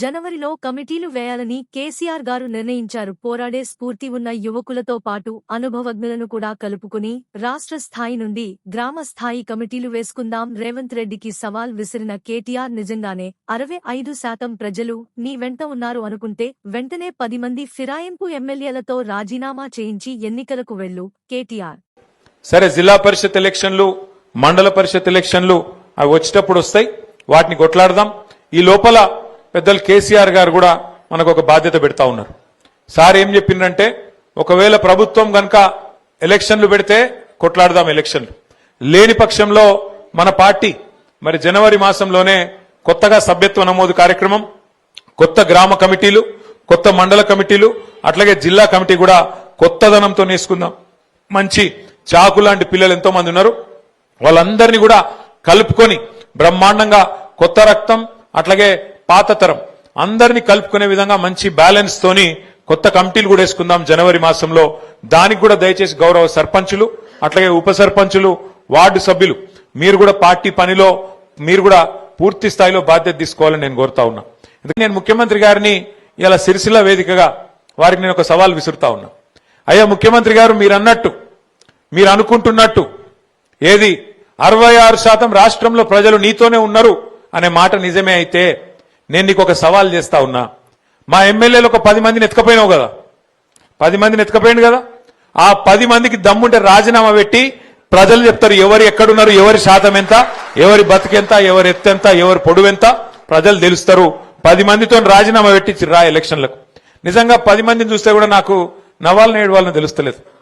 జనవరిలో కమిటీలు వేయాలని కేసీఆర్ గారు నిర్ణయించారు. పోరాడే స్ఫూర్తి ఉన్న యువకులతో పాటు అనుభవజ్ఞులను కూడా కలుపుకుని రాష్ట్ర స్థాయి నుండి గ్రామ స్థాయి కమిటీలు వేసుకుందాం. రేవంత్ రెడ్డికి సవాల్ విసిరిన కేటీఆర్ నిజంగానే అరవై ఐదు శాతం ప్రజలు నీ వెంట ఉన్నారు అనుకుంటే వెంటనే పది మంది ఫిరాయింపు ఎమ్మెల్యేలతో రాజీనామా చేయించి ఎన్నికలకు వెళ్ళు కేటీఆర్. సరే జిల్లా పరిషత్ ఎలక్షన్లు మండల పరిషత్ ఎలక్షన్లు అవి వచ్చేటప్పుడు వస్తాయి. వాటిని కొట్లాడదాం. ఈ లోపల పెద్దలు కేసీఆర్ గారు కూడా మనకు ఒక బాధ్యత పెడతా ఉన్నారు. సార్ ఏం చెప్పిందంటే ఒకవేళ ప్రభుత్వం కనుక ఎలక్షన్లు పెడితే కొట్లాడదాం ఎలక్షన్లు. లేని పక్షంలో మన పార్టీ మరి జనవరి మాసంలోనే కొత్తగా సభ్యత్వ నమోదు కార్యక్రమం కొత్త గ్రామ కమిటీలు కొత్త మండల కమిటీలు అట్లాగే జిల్లా కమిటీ కూడా కొత్తదనంతో నేసుకుందాం. మంచి చాకు లాంటి పిల్లలు ఎంతో మంది ఉన్నారు. వాళ్ళందరినీ కూడా కలుపుకొని బ్రహ్మాండంగా కొత్త రక్తం అట్లాగే పాత తరం. అందరినీ కలుపుకునే విధంగా మంచి బ్యాలెన్స్ తోని కొత్త కమిటీలు కూడా వేసుకుందాం జనవరి మాసంలో. దానికి కూడా దయచేసి గౌరవ సర్పంచులు అట్లాగే ఉప సర్పంచులు వార్డు సభ్యులు మీరు కూడా పార్టీ పనిలో మీరు కూడా పూర్తి స్థాయిలో బాధ్యత తీసుకోవాలని నేను కోరుతా ఉన్నా. ఎందుకంటే నేను ముఖ్యమంత్రి గారిని ఇలా సిరిసిల్ల వేదికగా వారికి నేను ఒక సవాల్ విసురుతా ఉన్నా. అయ్యా ముఖ్యమంత్రి గారు మీరు అన్నట్టు మీరు అనుకుంటున్నట్టు ఏది అరవై ఆరు శాతం రాష్ట్రంలో ప్రజలు నీతోనే ఉన్నారు అనే మాట నిజమే అయితే నేను నీకు ఒక సవాల్ చేస్తా ఉన్నా. మా ఎమ్మెల్యేలు ఒక పది మందిని ఎత్తుకపోయినావు కదా? పది మందిని ఎత్తుకపోయింది కదా? ఆ పది మందికి దమ్ముంటే రాజీనామా పెట్టి ప్రజలు చెప్తారు ఎవరు ఎక్కడున్నారు ఎవరి శాతం ఎంత ఎవరి బతికెంత ఎవరి ఎత్తెంత ఎవరి పొడువెంత ప్రజలు తెలుస్తారు. పది మందితో రాజీనామా పెట్టి రా ఎలక్షన్లకు. నిజంగా పది మందిని చూస్తే కూడా నాకు నవాల్ నేడు వాళ్ళని తెలుస్తలేదు.